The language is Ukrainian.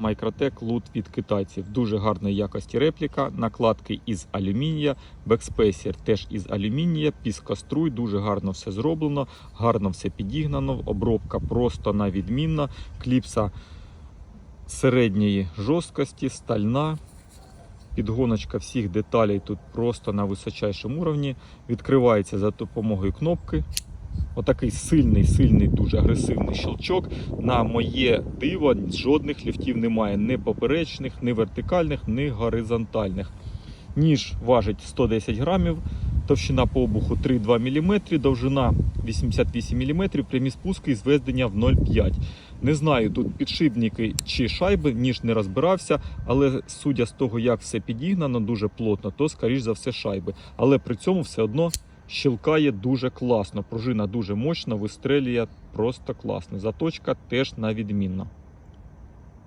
Microtech Loot від китайців. Дуже гарної якості репліка, накладки із алюмінія, бекспейсер теж із алюмінія, піскоструй, дуже гарно все зроблено, гарно все підігнано, обробка просто на відмінна, кліпса середньої жорсткості, стальна. Підгоночка всіх деталей тут просто на височайшому уровні. Відкривається за допомогою кнопки. Отакий сильний, сильний, дуже агресивний щелчок. На моє диво жодних ліфтів немає. Ні поперечних, ні вертикальних, ні горизонтальних. Ніж важить 110 грамів, товщина по обуху 3,2 мм, довжина 88 мм, прямі спуски і зведення в 0,5. Не знаю, тут підшипники чи шайби, ніж не розбирався, але судя з того, як все підігнано дуже плотно, то скоріш за все шайби. Але при цьому все одно щелкає дуже класно. Пружина дуже мощна, вистрелює просто класно. Заточка теж на відмінно.